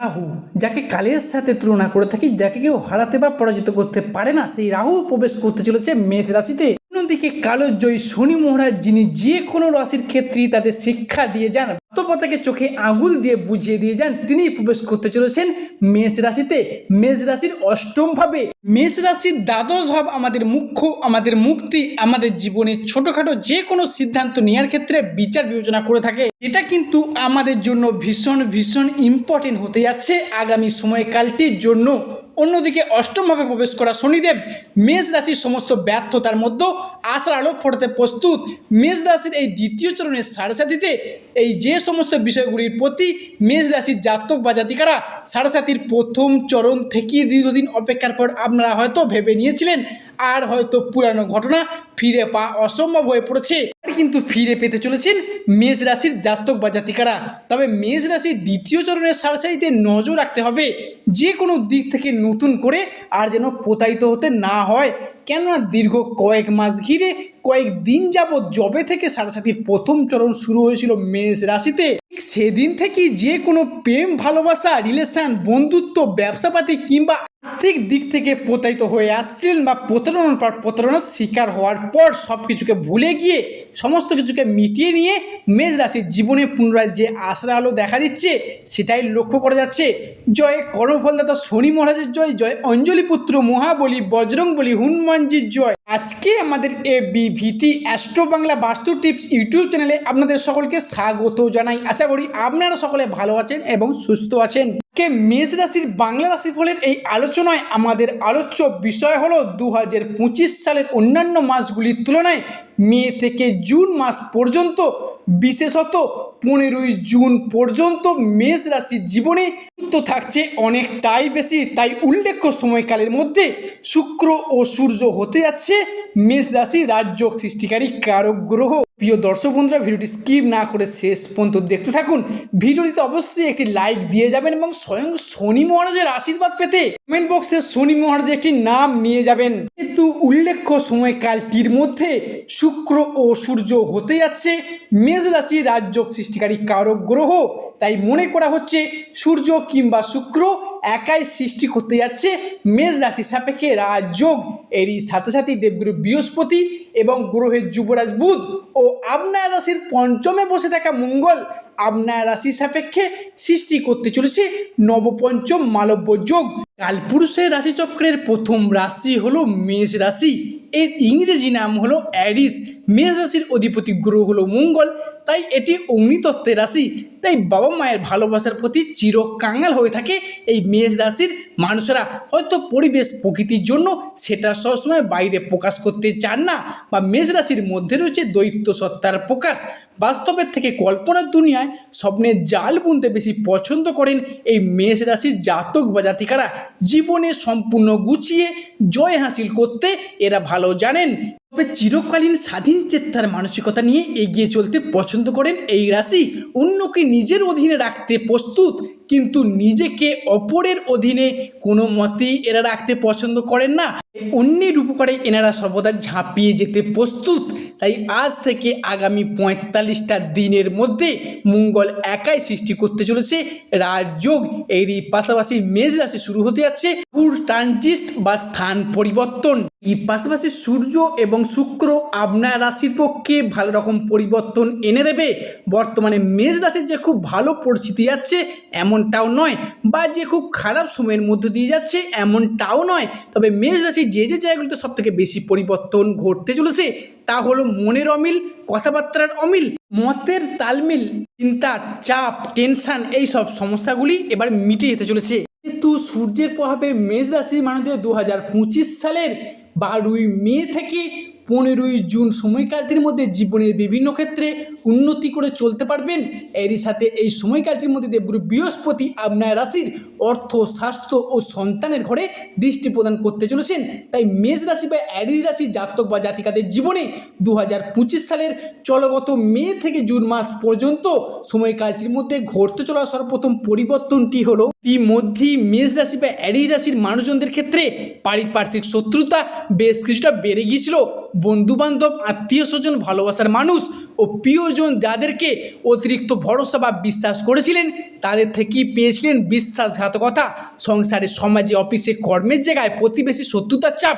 রাহু, যাকে কালের সাথে তুলনা করে থাকি, যাকে কেউ হারাতে বা পরাজিত করতে পারে না, সেই রাহু প্রবেশ করতে চলেছে মেষ রাশিতে। অন্যদিকে কালো জয়ী শনি মহারাজ, যিনি যে কোনো রাশির ক্ষেত্রেই তাদের শিক্ষা দিয়ে যান। বাস্তবতাকে চোখে আঙুল দিয়ে বুঝিয়ে দিয়ে যান। তিনি প্রবেশ করতে চলেছেন মেষ রাশিতে। মেষ রাশির অষ্টম ভাবে। মেষ রাশির দ্বাদশ ভাব আমাদের মুখ্য, আমাদের মুক্তি, আমাদের জীবনে ছোটখাটো যে কোনো সিদ্ধান্ত নেওয়ার ক্ষেত্রে বিচার বিবেচনা করে থাকে। এটা কিন্তু আমাদের জন্য ভীষণ ভীষণ ইম্পর্টেন্ট হতে যাচ্ছে আগামী সময়কালটির জন্য। অন্যদিকে অষ্টমভাবে প্রবেশ করা শনিদেব মেষ রাশির সমস্ত ব্যর্থতার মধ্যে আশার আলো ফোটাতে প্রস্তুত। মেষ রাশির এই দ্বিতীয় চরণের সারসাথীতে এই যে সমস্ত বিষয়গুলির প্রতি মেষ রাশির জাতক বা জাতিকারা সারসাথীর প্রথম চরণ থেকে দীর্ঘদিন অপেক্ষার পর আপনারা হয়তো ভেবে নিয়েছিলেন, আর হয়তো পুরানো ঘটনা ফিরে পাওয়া অসম্ভব হয়ে পড়েছে। কিন্তু ফিরে পেতে চলেছেন মেষ রাশির জাতক বা জাতিকারা। তবে মেষ রাশির দ্বিতীয় চরণের সারসাইতে নজর রাখতে হবে, যে কোনো দিক থেকে নতুন করে আর যেন প্রতারিত হতে না হয়। কেননা দীর্ঘ কয়েক মাস ঘিরে কয়েক দিন যাবৎ জবে থেকে সারসাথীর প্রথম চরণ শুরু হয়েছিল মেষ রাশিতে। ঠিক সেদিন থেকেই যে কোনো প্রেম, ভালোবাসা রিলেশন বন্ধুত্ব, ব্যবসাপাতি কিংবা আর্থিক দিক থেকে প্রতারিত হয়ে আসছিলেন বা প্রতারণার পর প্রতারণার শিকার হওয়ার পর সব কিছুকে ভুলে গিয়ে সমস্ত কিছুকে মিটিয়ে নিয়ে মেষ রাশির জীবনে পুনরায় যে আশার আলো দেখা দিচ্ছে, সেটাই লক্ষ্য করা যাচ্ছে। জয় কর্মফলদাতা শনি মহারাজের জয় জয় অঞ্জলি পুত্র মহাবলী বজরং বলি হনুমানজির জয়। আজকে আমাদের এ বিভিটি অ্যাস্ট্রো বাংলা বাস্তু টিপস ইউটিউব চ্যানেলে আপনাদের সকলকে স্বাগত জানাই। আশা করি আপনারা সকলে ভালো আছেন এবং সুস্থ আছেন। কে মেষ রাশির বাংলা রাশিফলের এই আলোচনায় আমাদের আলোচ্য বিষয় হলো দু হাজার পঁচিশ সালের অন্যান্য মাসগুলির তুলনায় মে থেকে জুন মাস পর্যন্ত বিশেষত পনেরোই জুন পর্যন্ত মেষ রাশির জীবনে তো থাকছে অনেকটাই বেশি। তাই উল্লেখ্য সময়কালের মধ্যে শুক্র ও সূর্য হতে যাচ্ছে। মেষ রাশি রাজ্য সৃষ্টিকারী কারক গ্রহ। প্রিয় দর্শক বন্ধুরা, ভিডিওটি স্কিপ না করে শেষ পর্যন্ত দেখতে থাকুন। ভিডিওটিতে অবশ্যই একটি লাইক দিয়ে যাবেন এবং স্বয়ং শনি মহারাজের আশীর্বাদ পেতে কমেন্ট বক্সে শনি মহারাজের একটি নাম নিয়ে যাবেন। কিন্তু উল্লেখ্য সময়কালটির মধ্যে শুক্র ও সূর্য হতে যাচ্ছে। মেষ রাশি রাজ্য সৃষ্টিকারী কারক গ্রহ, তাই মনে করা হচ্ছে সূর্য কিংবা শুক্র একাই সৃষ্টি করতে যাচ্ছে মেষ রাশি সাপেক্ষে রাজযোগ। এরই সাথে সাথে দেবগুরু বৃহস্পতি এবং গ্রহের যুবরাজ বুধ ও আপনার রাশির পঞ্চমে বসে থাকা মঙ্গল আপনার রাশি সাপেক্ষে সৃষ্টি করতে চলেছে নবপঞ্চম মালব্য যোগ। কালপুরুষের রাশিচক্রের প্রথম রাশি হলো মেষ রাশি। এর ইংরেজি নাম হলো অ্যারিস। মেষ রাশির অধিপতি গ্রহ হলো মঙ্গল। তাই এটি অগ্নিতত্ত্বের রাশি। তাই বাবা মায়ের ভালোবাসার প্রতি চিরকাঙ্গাল হয়ে থাকে এই মেষ রাশির মানুষেরা। হয়তো পরিবেশ প্রকৃতির জন্য সেটা সবসময় বাইরে প্রকাশ করতে চান না বা মেষ রাশির মধ্যে রয়েছে দৈত্য সত্তার প্রকাশ। বাস্তবের থেকে কল্পনার দুনিয়ায় স্বপ্নের জাল বুনতে বেশি পছন্দ করেন এই মেষ রাশির জাতক বা জাতিকারা। জীবনে সম্পূর্ণ গুছিয়ে, জয় হাসিল করতে এরা ভালো জানেন? তবে চিরকালীন স্বাধীন চেত্তার মানসিকতা নিয়ে এগিয়ে চলতে পছন্দ করেন এই রাশি। অন্যকে নিজের অধীনে রাখতে প্রস্তুত, কিন্তু নিজেকে অপরের অধীনে কোনো মতেই এরা রাখতে পছন্দ করেন না। অন্যের উপকারে এনারা সর্বদা ঝাঁপিয়ে যেতে প্রস্তুত। তাই আজ থেকে আগামী পঁয়তাল্লিশটা দিনের মধ্যে মঙ্গল একাই সৃষ্টি করতে চলেছে। রাজযোগ এরই পাশাপাশি মেষ রাশি শুরু হতে যাচ্ছে। পুর ট্রানজিস্ট বা স্থান পরিবর্তন। পাশাপাশি সূর্য এবং শুক্র আপনার রাশির পক্ষে ভালো রকম পরিবর্তন এনে দেবে। বর্তমানে মেষ রাশির যে খুব ভালো পরিস্থিতি যাচ্ছে, এমনটাও নয়। বা যে খুব খারাপ সময়ের মধ্যে দিয়ে যাচ্ছে, এমনটাও নয়। তবে মেষ রাশির যে যে জায়গাগুলিতে সব থেকে বেশি পরিবর্তন ঘটতে চলেছে, তা হলো মনের অমিল, কথাবার্তার অমিল, মতের তালমিল, চিন্তা, চাপ, টেনশান এই সব সমস্যাগুলি এবার মিটে যেতে চলেছে। কিন্তু সূর্যের প্রভাবে মেষ রাশির মানুষদের দু হাজার পঁচিশ সালের বারোই মে থেকে পনেরোই জুন সময়কালটির মধ্যে জীবনের বিভিন্ন ক্ষেত্রে উন্নতি করে চলতে পারবেন। এরই সাথে এই সময়কালটির মধ্যে দেবগুরু বৃহস্পতি আপনার রাশির অর্থ, স্বাস্থ্য ও সন্তানের ঘরে দৃষ্টি প্রদান করতে চলেছেন। তাই মেষ রাশি বা অ্যারিজ রাশি জাতক বা জাতিকাদের জীবনে দু হাজার পঁচিশ সালের চলগত মে থেকে জুন মাস পর্যন্ত সময়কালটির মধ্যে ঘটতে চলা সর্বপ্রথম পরিবর্তনটি হলো ইতিমধ্যেই মেষ রাশি বা অ্যারিজ রাশির মানুষজনদের ক্ষেত্রে পারিপার্শ্বিক শত্রুতা বেশ কিছুটা বেড়ে গিয়েছিল। বন্ধুবান্ধব আত্মীয় স্বজন ভালোবাসার মানুষ ও প্রিয়জন যাদেরকে অতিরিক্ত ভরসা বা বিশ্বাস করেছিলেন, তাদের থেকেই পেয়েছিলেন বিশ্বাসঘাতকতা। সংসারে, সমাজে, অফিসে, কর্মের জায়গায় প্রতিবেশী শত্রুতার চাপ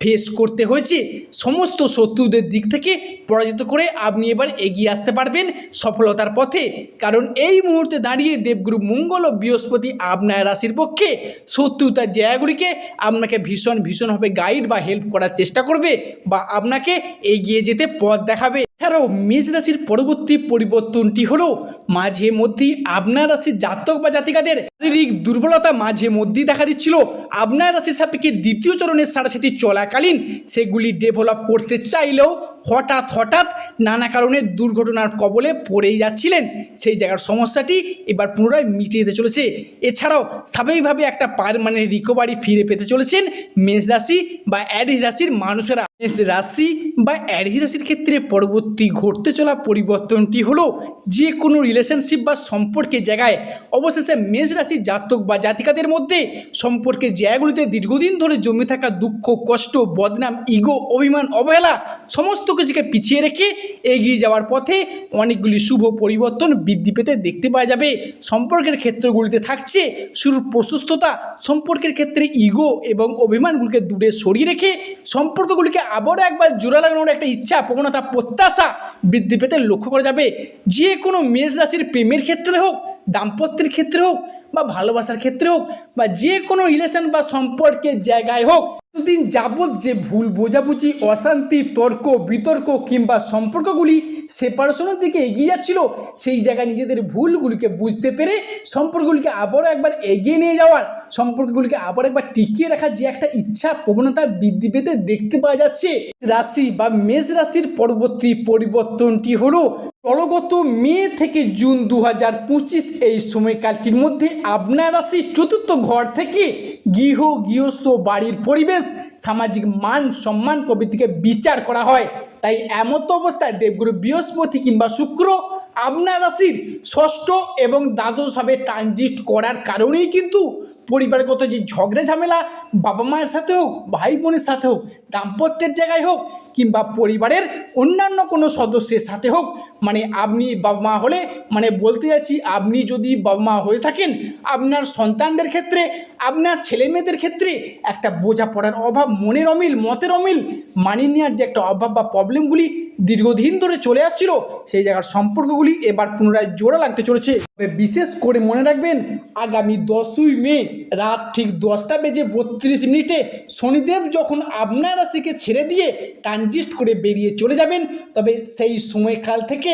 ফেস করতে হয়েছে। সমস্ত শত্রুদের দিক থেকে পরাজিত করে আপনি এবার এগিয়ে আসতে পারবেন সফলতার পথে। কারণ এই মুহূর্তে দাঁড়িয়ে দেবগুরু মঙ্গল ও বৃহস্পতি আপনার রাশির পক্ষে শত্রুতার জায়গাগুলিকে আপনাকে ভীষণ ভীষণভাবে গাইড বা হেল্প করার চেষ্টা করবে বা আপনাকে এগিয়ে যেতে পথ দেখাবে। এছাড়াও মেষ রাশির পরবর্তী পরিবর্তনটি হলো মাঝে মধ্যেই আপনার রাশির জাতক বা জাতিকাদের শারীরিক দুর্বলতা মাঝে মধ্যেই দেখা দিচ্ছিল। আপনার রাশির সাপেক্ষে দ্বিতীয় চরণের সারাসাথী চলাকালীন সেগুলি ডেভেলপ করতে চাইলেও হঠাৎ হঠাৎ নানা কারণে দুর্ঘটনার কবলে পড়েই যাচ্ছিলেন। সেই জায়গার সমস্যাটি এবার পুনরায় মিটিয়ে যেতে চলেছে। এছাড়াও স্বাভাবিকভাবে একটা পারমানেন্ট রিকভারি ফিরে পেতে চলেছেন মেষ রাশি বা অ্যাডিস রাশির মানুষেরা। মেষ রাশি বা অ্যাডিস রাশির ক্ষেত্রে পরবর্তী ঘটতে চলা পরিবর্তনটি হলো যে কোনো রিলেশনশিপ বা সম্পর্কের জায়গায় অবশেষে মেষ রাশির জাতক বা জাতিকাদের মধ্যে সম্পর্কের জায়গাগুলিতে দীর্ঘদিন ধরে জমে থাকা দুঃখ, কষ্ট, বদনাম ইগো অভিমান, অবহেলা সমস্ত কিছুকে পিছিয়ে রেখে এগিয়ে যাওয়ার পথে অনেকগুলি শুভ পরিবর্তন বৃদ্ধি পেতে দেখতে পাওয়া যাবে। সম্পর্কের ক্ষেত্রগুলিতে থাকছে শুরুর প্রশস্ততা, সম্পর্কের ক্ষেত্রে ইগো এবং অভিমানগুলিকে দূরে সরিয়ে রেখে সম্পর্কগুলিকে আবারও একবার জোড়া লাগানোর একটা ইচ্ছা, প্রবণতা, প্রত্যাশা বৃদ্ধি পেতে লক্ষ্য করা যাবে। যে কোনো মেষ রাশির প্রেমের ক্ষেত্রে হোক, দাম্পত্যের ক্ষেত্রে হোক, বা ভালোবাসার ক্ষেত্রে হোক, বা যে কোনো রিলেশন বা সম্পর্কের জায়গায় হোক দিন যাবৎ যে ভুল, বোঝাবুঝি, অশান্তি, তর্ক, বিতর্ক কিংবা সম্পর্কগুলি সেপারেশনের দিকে এগিয়ে যাচ্ছিল, সেই জায়গায় নিজেদের ভুলগুলিকে বুঝতে পেরে সম্পর্কগুলিকে আবারও একবার এগিয়ে নিয়ে যাওয়ার সম্পর্কগুলিকে আবার একবার টিকিয়ে রাখার যে একটা ইচ্ছা, প্রবণতা বৃদ্ধি পেতে দেখতে পাওয়া যাচ্ছে। রাশি বা মেষ রাশির পরবর্তী পরিবর্তনটি হলো চলগত মে থেকে জুন দু হাজার পঁচিশ এই সময়কালটির মধ্যে আপনার রাশি চতুর্থ ঘর থেকে গৃহ, গৃহস্থ, বাড়ির পরিবেশ, সামাজিক মান, সম্মান প্রভৃতিকে বিচার করা হয়। তাই এমত অবস্থায় দেবগুরু বৃহস্পতি কিংবা শুক্র আপনার রাশির ষষ্ঠ এবং দ্বাদশভাবে ট্রানজিট করার কারণেই কিন্তু পরিবারগত যে ঝগড়া ঝামেলা বাবা মায়ের সাথে হোক, ভাই বোনের সাথে হোক, দাম্পত্যের জায়গায় হোক, কিংবা পরিবারের অন্যান্য কোনো সদস্যের সাথে হোক মানে আপনি বাবা মা হলে মানে বলতে যাচ্ছি আপনি যদি বাবা মা হয়ে থাকেন, আপনার সন্তানদের ক্ষেত্রে, আপনার ছেলে মেয়েদের ক্ষেত্রে একটা বোঝাপড়ার অভাব, মনের অমিল, মতের অমিল, মানিয়ে নেওয়ার যে একটা অভাব বা প্রবলেমগুলি দীর্ঘদিন ধরে চলে আসছিল, সেই জায়গার সম্পর্কগুলি এবার পুনরায় জোড়া লাগতে চলেছে। বিশেষ করে মনে রাখবেন, আগামী দশই মে, রাত ঠিক দশটা বেজে বত্রিশ মিনিটে শনিদেব যখন আপনার রাশিকে ছেড়ে দিয়ে ট্রানজিস্ট করে বেরিয়ে চলে যাবেন, তবে সেই সময়কাল থেকে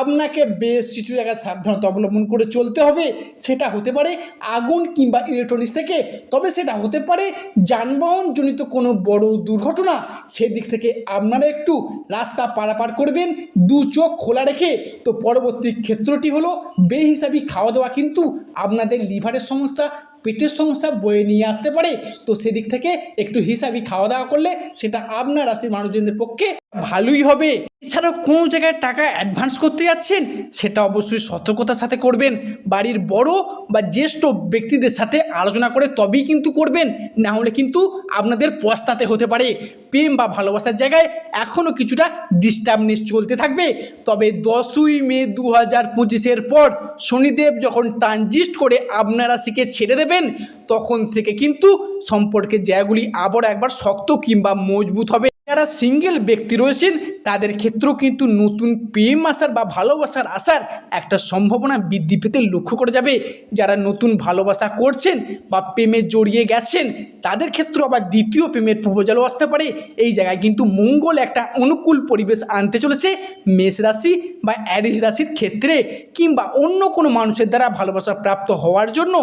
আপনাকে বেশ কিছু জায়গায় সাবধানতা অবলম্বন করে চলতে হবে। সেটা হতে পারে আগুন কিংবা ইলেকট্রনিক্স থেকে। তবে সেটা হতে পারে যানবাহনজনিত কোনো বড় দুর্ঘটনা। সেদিক থেকে আপনারা একটু রাস্তা পারাপার করবেন, দু চোখ খোলা রেখে। তো পরবর্তী ক্ষেত্রটি হলো বেহিসাবি খাওয়া দাওয়া কিন্তু আপনাদের লিভারের সমস্যা পেটের সমস্যা বয়ে নিয়ে আসতে পারে, তো সেদিক থেকে একটু হিসাবই খাওয়া দাওয়া করলে সেটা আপনার রাশির মানুষজনদের পক্ষে ভালোই হবে। এছাড়াও কোনো জায়গায় টাকা অ্যাডভান্স করতে যাচ্ছেন, সেটা অবশ্যই সতর্কতার সাথে করবেন। বাড়ির বড় বা জ্যেষ্ঠ ব্যক্তিদের সাথে আলোচনা করে তবেই কিন্তু করবেন, না হলে কিন্তু আপনাদের পস্তাতে হতে পারে। প্রেম বা ভালোবাসার জায়গায় এখনও কিছুটা ডিস্টার্বনেস চলতে থাকবে। তবে দশই মে দু হাজার পঁচিশের পর শনিদেব যখন ট্রানজিস্ট করে আপনারা রাশিকে ছেড়ে দেবেন, তখন থেকে কিন্তু সম্পর্কের জায়গাগুলি আবার একবার শক্ত কিংবা মজবুত হবে। যারা সিঙ্গেল ব্যক্তি রয়েছেন, তাদের ক্ষেত্রেও কিন্তু নতুন প্রেম আসার বা ভালোবাসার আসার একটা সম্ভাবনা বৃদ্ধি পেতে লক্ষ্য করা যাবে। যারা নতুন ভালোবাসা করছেন বা প্রেমে জড়িয়ে গেছেন, তাদের ক্ষেত্রেও আবার দ্বিতীয় প্রেমের প্রপোজালও আসতে পারে। এই জায়গায় কিন্তু মঙ্গল একটা অনুকূল পরিবেশ আনতে চলেছে। মেষ রাশি বা অ্যারিস রাশির ক্ষেত্রে কিংবা অন্য কোনো মানুষের দ্বারা ভালোবাসা প্রাপ্ত হওয়ার জন্য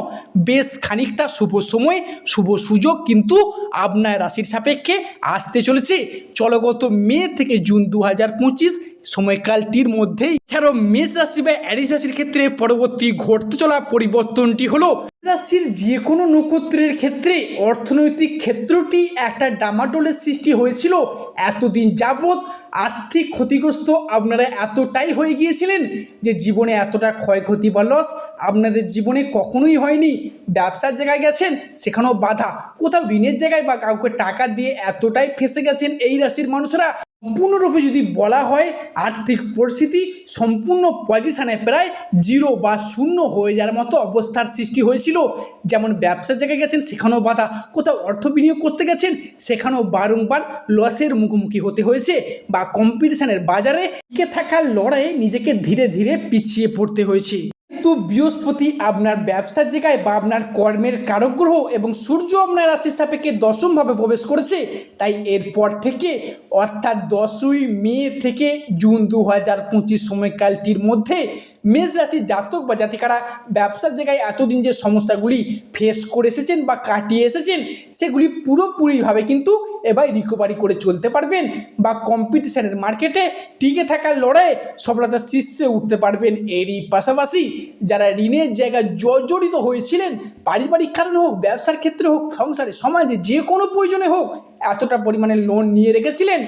বেশ খানিকটা শুভ সময়, শুভ সুযোগ কিন্তু আপনার রাশির সাপেক্ষে আসতে চলেছে। চলগত মে থেকে জুন দু হাজার পঁচিশ সময়কালটির মধ্যেই এছাড়াও মেষ রাশি বা অ্যারিস রাশির ক্ষেত্রে পরবর্তী ঘটতে চলা পরিবর্তনটি হলো রাশির যে কোনো নক্ষত্রের ক্ষেত্রে অর্থনৈতিক ক্ষেত্রটি একটা ডামাডোলের সৃষ্টি হয়েছিল এতদিন যাবৎ আর্থিক ক্ষতিগ্রস্ত আপনারা এতটাই হয়ে গিয়েছিলেন যে জীবনে এতটা ক্ষয়ক্ষতি বা লস আপনাদের জীবনে কখনোই হয়নি। ব্যবসার জায়গায় গেছেন, সেখানেও বাধা। কোথাও ঋণের জায়গায় বা কাউকে টাকা দিয়ে এতটাই ফেসে গেছেন এই রাশির মানুষরা। সম্পূর্ণরূপে যদি বলা হয়, আর্থিক পরিস্থিতি সম্পূর্ণ পজিশানে প্রায় জিরো বা শূন্য হয়ে যাওয়ার মতো অবস্থার সৃষ্টি হয়েছিল। যেমন ব্যবসার জায়গায় গেছেন, সেখানেও বাধা। কোথাও অর্থ বিনিয়োগ করতে গেছেন, সেখানেও বারংবার লসের মুখোমুখি হতে হয়েছে বা কম্পিটিশনের বাজারে টিকে থাকার লড়াইয়ে নিজেকে ধীরে ধীরে পিছিয়ে পড়তে হয়েছে। কিন্তু বৃহস্পতি আপনার ব্যবসার জায়গায় বা আপনার কর্মের কারক গ্রহ এবং সূর্য আপনার রাশির সাপেক্ষে দশমভাবে প্রবেশ করেছে, তাই এরপর থেকে অর্থাৎ দশই মে থেকে জুন দু হাজার পঁচিশ সময়কালটির মধ্যে মেষ রাশির জাতক বা জাতিকারা ব্যবসার জায়গায় এতদিন যে সমস্যাগুলি ফেস করে এসেছেন বা কাটিয়ে এসেছেন, সেগুলি পুরোপুরিভাবে কিন্তু এবার রিকভারি করে চলতে পারবেন বা কম্পিটিশনের মার্কেটে টিকে থাকার লড়াইয়ে সফলতার শীর্ষে উঠতে পারবেন। এরই পাশাপাশি যারা ঋণের জায়গায় জর্জরিত হয়েছিলেন, পারিবারিক কারণে হোক, ব্যবসার ক্ষেত্রে হোক, সংসারে, সমাজে যে কোনো প্রয়োজনে হোক এতটা পরিমাণে লোন নিয়ে রেখেছিলেন,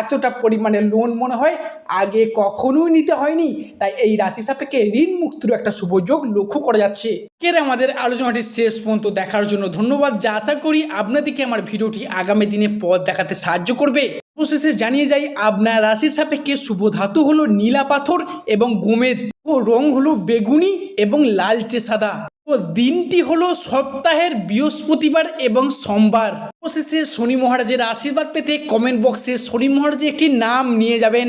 এতটা পরিমাণে লোন মনে হয় আগে কখনোই নিতে হয়নি, তাই এই রাশি সাপেক্ষে ঋণ মুক্তির একটা শুভযোগ লক্ষ্য করা যাচ্ছে। এর আমাদের আলোচনাটি শেষ পর্যন্ত দেখার জন্য ধন্যবাদ। যা আশা করি আপনাদেরকে আমার ভিডিওটি আগামী দিনে পথ দেখাতে সাহায্য করবে। অবশেষে জানিয়ে যাই, আপনার রাশির সাপেক্ষে শুভ ধাতু হলো নীলা পাথর এবং গোমেদ। ও রং হলো বেগুনি এবং লালচে সাদা। ও দিনটি হলো সপ্তাহের বৃহস্পতিবার এবং সোমবার। অবশেষে শনি মহারাজের আশীর্বাদ পেতে কমেন্ট বক্সে শনি মহারাজের একটি নাম নিয়ে যাবেন।